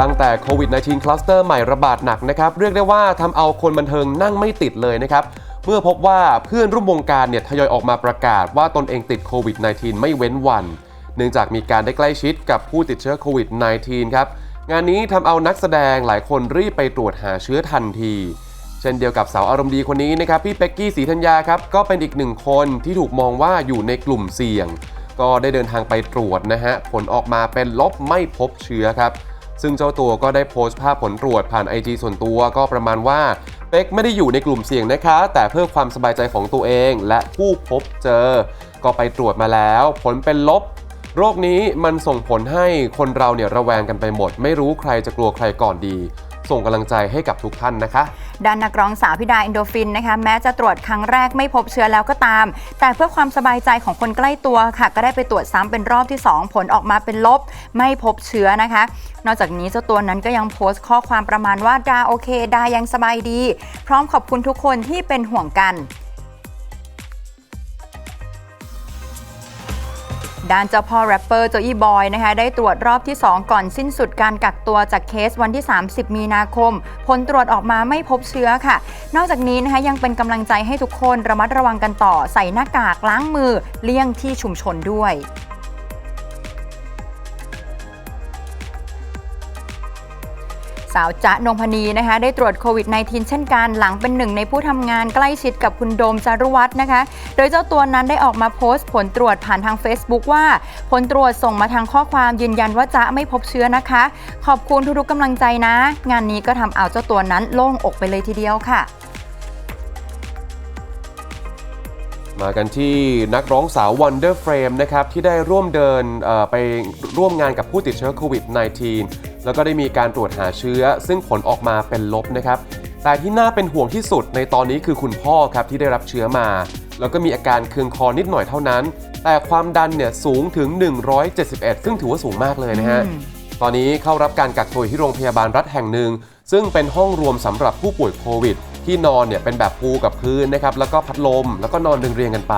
ตั้งแต่โควิด -19 คลัสเตอร์ใหม่ระบาดหนักนะครับ เรียกได้ว่าทำเอาคนบันเทิงนั่งไม่ติดเลยนะครับ เมื่อพบว่าเพื่อนร่วมวงการเนี่ยทยอยออกมาประกาศว่าตนเองติดโควิด -19 ไม่เว้นวัน เนื่องจากมีการได้ใกล้ชิดกับผู้ติดเชื้อโควิด -19 ครับ งานนี้ทำเอานักแสดงหลายคนรีบไปตรวจหาเชื้อทันที เช่นเดียวกับสาวอารมณ์ดีคนนี้นะครับพี่เป็กกี้สีธัญญาครับก็เป็นอีกหนึ่งคนที่ถูกมองว่าอยู่ในกลุ่มเสี่ยง ก็ได้เดินทางไปตรวจนะฮะผลออกมาเป็นลบไม่พบเชื้อครับ ซึ่งเจ้าตัวก็ได้โพสต์ภาพผลตรวจผ่าน IG ส่วนตัวก็ประมาณว่าเป็กไม่ได้อยู่ในกลุ่มเสี่ยงนะคะ แต่เพื่อความสบายใจของตัวเองและผู้พบเจอ ก็ไปตรวจมาแล้ว ผลเป็นลบ โรคนี้มันส่งผลให้คนเราเนี่ยระแวงกันไปหมด ไม่รู้ใครจะกลัวใครก่อนดี ส่งกำลังใจให้กับทุกท่านนะคะ ด้านนักร้องสาวพิดาอินโดฟินนะคะแม้จะตรวจครั้งแรกไม่พบเชื้อแล้วก็ตาม แต่เพื่อความสบายใจของคนใกล้ตัวค่ะ ก็ได้ไปตรวจซ้ำเป็นรอบที่ 2 ผลออกมาเป็นลบ ไม่พบเชื้อนะคะ นอกจากนี้เจ้าตัวนั้นก็ยังโพสต์ข้อความประมาณว่าดาโอเค ดายังสบายดี พร้อมขอบคุณทุกคนที่เป็นห่วงกัน ด้านเจ้าพ่อแรปเปอร์โจอี้บอยนะคะได้ตรวจรอบที่ 2 ก่อนสิ้นสุดการกักตัวจากเคสวันที่ 30 มีนาคม ผลตรวจออกมาไม่พบเชื้อค่ะ นอกจากนี้นะคะยังเป็นกำลังใจให้ทุกคนระมัดระวังกันต่อใส่หน้ากากล้างมือเลี่ยงที่ชุมชนด้วย สาวจ๊ะนงพนีนะคะ ได้ตรวจโควิด -19 เช่นกันหลังเป็นหนึ่งในผู้ทำงานใกล้ชิดกับคุณโดมจารุวัฒน์นะคะ โดยเจ้าตัวนั้นได้ออกมาโพสต์ผลตรวจผ่านทาง Facebook ว่า ผลตรวจส่งมาทางข้อความยืนยันว่าจ๊ะไม่พบเชื้อนะคะ ขอบคุณทุกๆกำลังใจนะ งานนี้ก็ทำเอาเจ้าตัวนั้นโล่งอกไปเลยทีเดียวค่ะมากันที่นักร้องสาว Wonder Frame นะครับ ที่ได้ร่วมเดินไปร่วมงานกับผู้ติดเชื้อโควิด -19 แล้วก็ได้มีการตรวจหาเชื้อ ซึ่งผลออกมาเป็นลบนะครับ แต่ที่น่าเป็นห่วงที่สุดในตอนนี้คือคุณพ่อครับที่ได้รับเชื้อมา แล้วก็มีอาการเคืองคอนิดหน่อยเท่านั้น แต่ความดันเนี่ยสูงถึง 171 ซึ่งถือว่าสูงมากเลยนะฮะอืมตอนนี้เข้ารับการกักตัวอยู่ที่โรงพยาบาลรัฐแห่งหนึ่ง ซึ่งเป็นห้องรวมสำหรับผู้ป่วยโควิด ที่นอนเนี่ยเป็นแบบปูกับพื้นนะครับ แล้วก็พัดลม แล้วก็นอนเรียงๆกันไป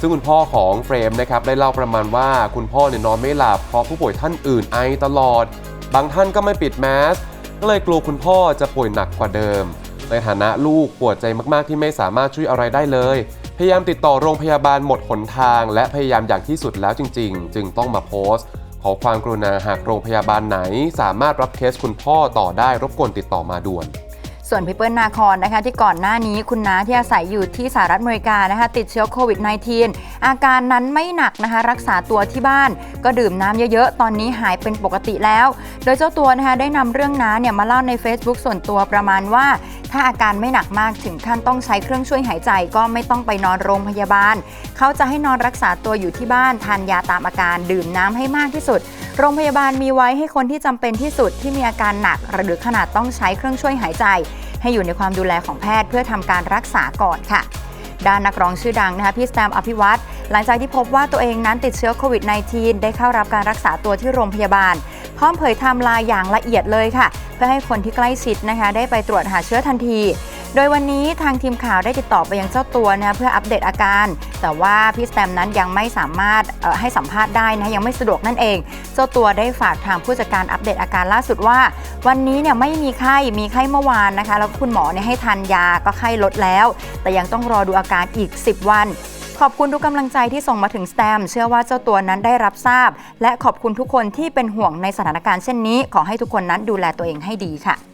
ซึ่งคุณพ่อของเฟรมนะครับได้เล่าประมาณว่าคุณพ่อเนี่ยนอนไม่หลับเพราะผู้ป่วยท่านอื่นไอตลอด บางท่านก็ไม่ปิดแมสก็เลยกลัวคุณพ่อจะป่วยหนักกว่าเดิม ในฐานะลูกปวดใจมากๆที่ไม่สามารถช่วยอะไรได้เลย พยายามติดต่อโรงพยาบาลหมดหนทาง และพยายามอย่างที่สุดแล้วจริง ๆ จึงต้องมาโพสต์ขอความกรุณาหากโรงพยาบาลไหน สามารถรับเคสคุณพ่อต่อได้รบกวนติดต่อมาด่วน ส่วนพี่เปิ้ลนาคอนนะคะที่ก่อนหน้านี้คุณน้าที่อาศัยอยู่ที่สหรัฐอเมริกานะคะติดเชื้อโควิด -19 อาการนั้นไม่หนักนะคะรักษาตัวที่บ้าน ก็ดื่มน้ำเยอะๆ ตอนนี้หายเป็นปกติแล้ว โดยเจ้าตัวนะคะได้นำเรื่องน้าเนี่ยมาเล่าใน Facebook ส่วนตัวประมาณว่า ถ้าอาการไม่หนักมากถึงขั้นต้องใช้เครื่องช่วยหายใจก็ไม่ต้องไปนอนโรงพยาบาล เขาจะให้นอนรักษาตัวอยู่ที่บ้านทานยาตามอาการดื่มน้ำให้มากที่สุด โรงพยาบาลมีไว้ให้คนที่จำเป็นที่สุดที่มีอาการหนักหรือขนาดต้องใช้เครื่องช่วยหายใจ ให้อยู่ในความดูแลของแพทย์เพื่อทำการรักษาก่อนค่ะด้านนักร้องชื่อดังนะคะพี่สแตมอภิวัตรหลังจากที่พบว่าตัวเองนั้นติดเชื้อโควิด -19 ได้เข้ารับการรักษาตัวที่โรงพยาบาล พร้อมเผยไทม์ไลน์อย่างละเอียดเลยค่ะ เพื่อให้คนที่ใกล้ชิดนะคะ ได้ไปตรวจหาเชื้อทันที โดยวันนี้ทางทีมข่าวได้ติดต่อไปยังเจ้าตัวนะคะเพื่ออัปเดตอาการ แต่ว่าพี่สแตมนั้นยังไม่สามารถให้สัมภาษณ์ได้นะยังไม่สะดวกนั่นเอง เจ้าตัวได้ฝากทางผู้จัดการอัปเดตอาการล่าสุดว่า วันนี้เนี่ยไม่มีไข้มีไข้เมื่อวานนะคะ แล้วคุณหมอเนี่ยให้ทานยาก็ไข้ลดแล้ว แต่ยังต้องรอดูอาการอีก 10 วัน ขอบคุณทุกกำลังใจที่ส่งมาถึงสแตมเชื่อว่าเจ้าตัวนั้นได้รับทราบ และขอบคุณทุกคนที่เป็นห่วงในสถานการณ์เช่นนี้ ขอให้ทุกคนนั้นดูแลตัวเองให้ดีค่ะ